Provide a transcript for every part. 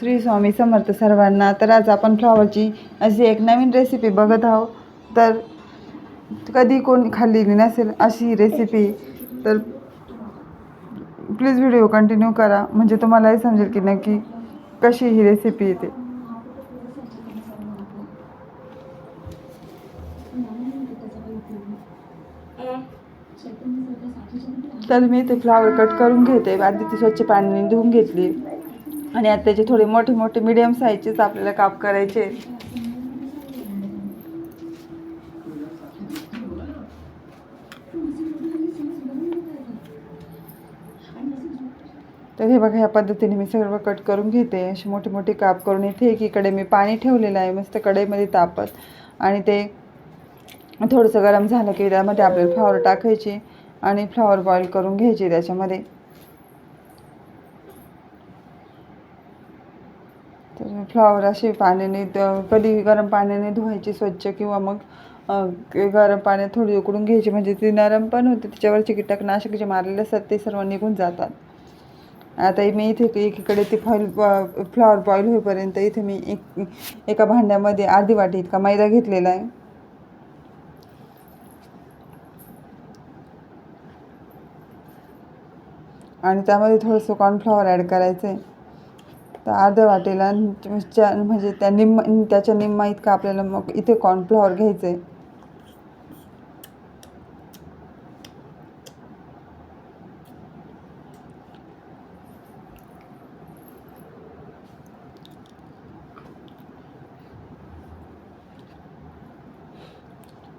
श्री स्वामी समर्थ सर्वांना. तर आज आपण फ्लॉवरची अशी एक नवीन रेसिपी बघत आहोत. तर कधी कोण खाल्लेली नसेल अशी रेसिपी तर प्लीज व्हिडिओ कंटिन्यू करा. म्हणजे तुम्हालाही समजेल की नक्की कशी ही रेसिपी येते. तर मी ते फ्लावर कट करून घेते. आधी ती स्वच्छ पाण्याने धुवून घेतली. आणि आता त्याचे थोडे मोठे मोठे मिडियम साईजचेच आपल्याला काप करायचे. तर हे बघा ह्या पद्धतीने मी सर्व कट करून घेते. असे मोठे मोठे काप करून इथे एकीकडे मी पाणी ठेवलेलं आहे मस्त कढईमध्ये तापत. आणि ते थोडंसं गरम झालं की त्यामध्ये आपल्याला फ्लॉवर टाकायची आणि फ्लॉवर बॉईल करून घ्यायची त्याच्यामध्ये तर फ्लॉवर असे पाण्याने कधी गरम पाण्याने धुवायची स्वच्छ किंवा मग गरम पाण्यात थोडी उकडून घ्यायची. म्हणजे ती नरम पण होते त्याच्यावरचे कीटकनाशक जे मारलेले असतात ते सर्व निघून जातात. आता मी इथे एकीकडे ती फॉईल फ्लॉवर बॉईल होईपर्यंत इथे मी एक एका भांड्यामध्ये अर्धी वाटी इतका मैदा घेतलेला आहे. आणि त्यामध्ये थोडंसं कॉर्नफ्लॉवर ॲड करायचं आहे तर अर्ध्या वाटेला च्या- म्हणजे त्या निम्म त्याच्या निम्मा इतका आपल्याला मग इथे कॉर्नफ्लॉवर घ्यायचं आहे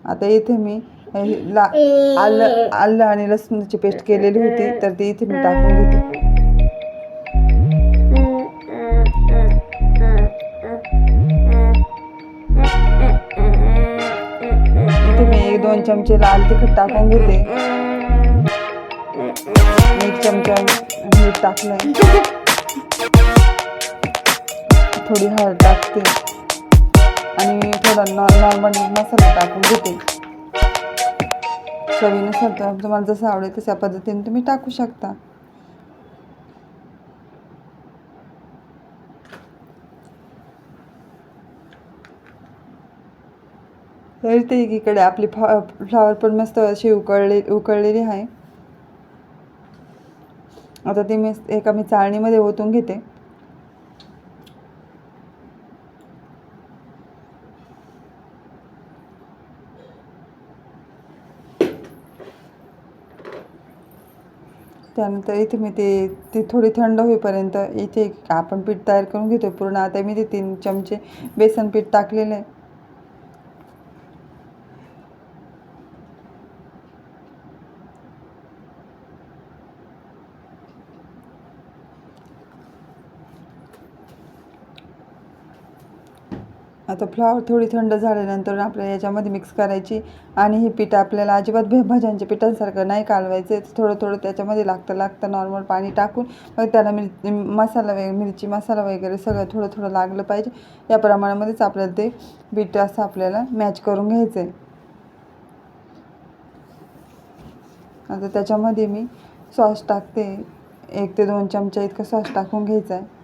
आता इथे मी ला आलं आलं आणि लसूणची पेस्ट केलेली होती तर ती इथे मी टाकून घेते. दोन चमचे लाल तिखट टाकून घेते. एक चमचा मीठ टाकलं थोडी हळद टाकते. आणि थोडा नॉर्मल मसाला टाकून घेते. चवीनुसार तुम्हाला जसं आवडेल तशा पद्धतीने तुम्ही टाकू शकता. तर ते एकीकडे. आपली फ्लॉ फ्लॉवर पण मस्त अशी उकळले उकळलेली आहे. आता ती मी एका मी चाळणीमध्ये ओतून घेते. त्यानंतर इथे मी ते ती थोडी थंड होईपर्यंत इथे आपण पीठ तयार करून घेतो पूर्ण आता मी ते तीन चमचे बेसन पीठ टाकलेलं आहे. आता फ्लावर थोडी थंड झाल्यानंतर आपल्याला याच्यामध्ये मिक्स करायची. आणि हे पीठ आपल्याला अजिबात भे भाज्यांच्या पिठांसारखं नाही कालवायचं. थोडं थोडं त्याच्यामध्ये लागतं लागतं नॉर्मल पाणी टाकून. मग त्याला मिर मसाला वगैरे मिरची मसाला वगैरे सगळं थोडं थोडं लागलं पाहिजे. या प्रमाणामध्येच आपल्याला ते पीठ असं आपल्याला मॅच करून घ्यायचं आहे आता त्याच्यामध्ये मी सॉस टाकते. एक ते दोन चमचा इतकं सॉस टाकून घ्यायचं आहे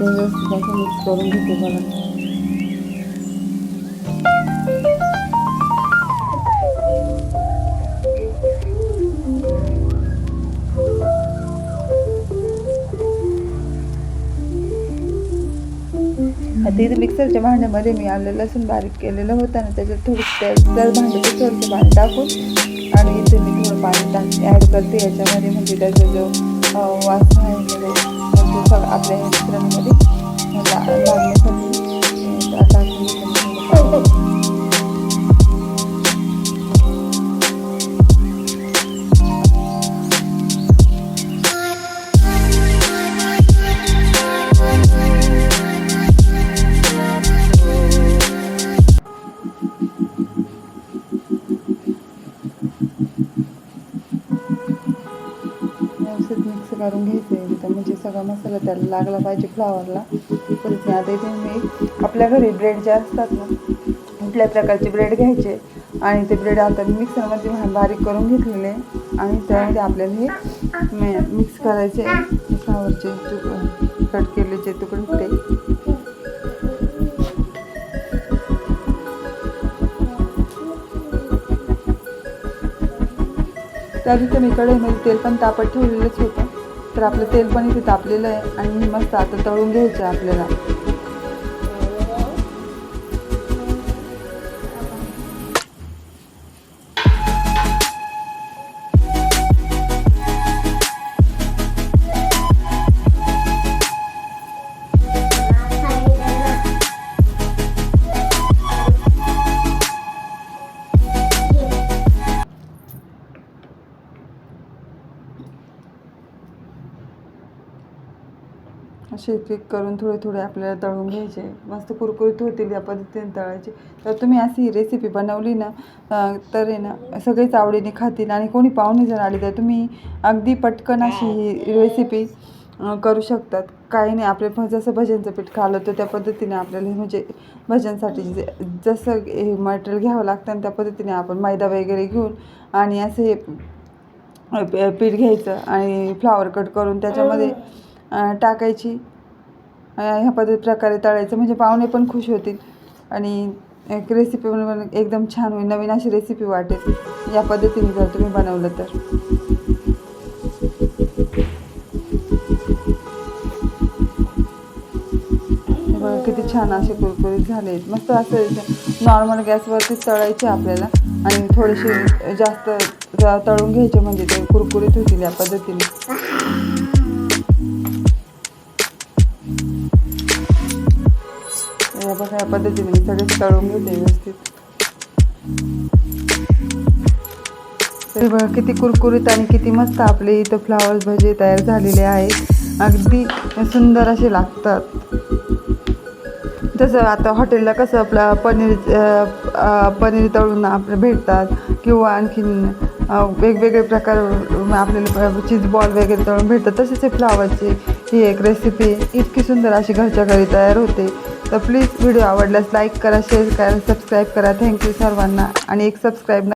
आता हे व्यवस्थित असं मिक्स करून घेते बघा आता इथे मिक्सरच्या भांड्यामध्ये मी आलं लसूण बारीक केलेलं होतं ना त्याच्यात थोडी त्या त्या भांड्याचं थोडंसं भांड टाकून आणि इथे मी थोडं पाणी टाक ॲड करते. याच्यामध्ये म्हणजे त्याचा जो अं, वास आहे वगैरे तो सगळं आपल्या ह्या मिश्रणामध्ये ला- लागण्यासाठी अं, मिक्स करून घ्यायचं आहे. म्हणजे सगळा मसाला त्याला लागला पाहिजे फ्लावरला परत आता इथे मी आपल्या घरी ब्रेड जे असतात ना कुठल्या प्रकारचे ब्रेड घ्यायचे आणि ते ब्रेड आता मी मिक्सरमध्ये बारीक करून घेतलेले आणि त्यामध्ये आपल्याला हे मिक्स करायचे फ्लावरचे तुक कट केलेचे तुकडे ते त्याआधी तर मी कढईमध्ये तेल पण तापत ठेवलेलंच होतं. तर आपलं तेल पण इथे तापलेलं आहे आणि मस्त आता तळून घ्यायचं आहे आपल्याला. असे एक एक करून थोडे थोडे आपल्याला तळून घ्यायचे. मस्त कुरकुरीत होतील या पद्धतीने तळायचे तर तुम्ही अशी ही रेसिपी बनवली ना तर आहे ना सगळेच आवडीने खातील आणि कोणी पाहुणे जर आले तर तुम्ही अगदी पटकन अशी ही रेसिपी करू शकतात. काही नाही आपले जसं भजनचं पीठ खाल्लं तर त्या पद्धतीने आपल्याला म्हणजे भजनसाठी जे जसं हे मटेरियल घ्यावं लागतं आणि त्या पद्धतीने आपण मैदा वगैरे घेऊन आणि असे पीठ घ्यायचं आणि फ्लावर कट करून त्याच्यामध्ये टाकायची. ह्या पद्धती प्रकारे तळायचं. म्हणजे पाहुणे पण खुश होतील. आणि एक रेसिपी बनवून एकदम छान होईल. नवीन अशी रेसिपी वाटेल. या पद्धतीने जर तुम्ही बनवलं तर. किती छान असे कुरकुरीत झाले मस्त असं नॉर्मल गॅसवरतीच तळायचे आपल्याला. आणि थोडेसे जास्त तळून घ्यायचे म्हणजे ते कुरकुरीत होतील या पद्धतीने. बघा या पद्धतीने मी सगळे तळून घेते व्यवस्थित. बघा किती कुरकुरीत आणि किती मस्त आपले इथं फ्लावर्स भजे तयार झालेले आहेत. अगदी सुंदर असे लागतात. तसं आता हॉटेलला कसं आपलं पनीर पनीर तळून आपलं भेटतात किंवा आणखीन वेगवेगळे प्रकार आपल्याला चीज बॉल वगैरे तळून भेटतात. तसेच हे फ्लावरची ही एक रेसिपी इतकी सुंदर अशी घरच्या घरी तयार होते. तर प्लीज व्हिडिओ आवडल्यास लाईक करा शेअर करा सबस्क्राईब करा. थँक्यू सर्वांना. आणि एक सबस्क्राईब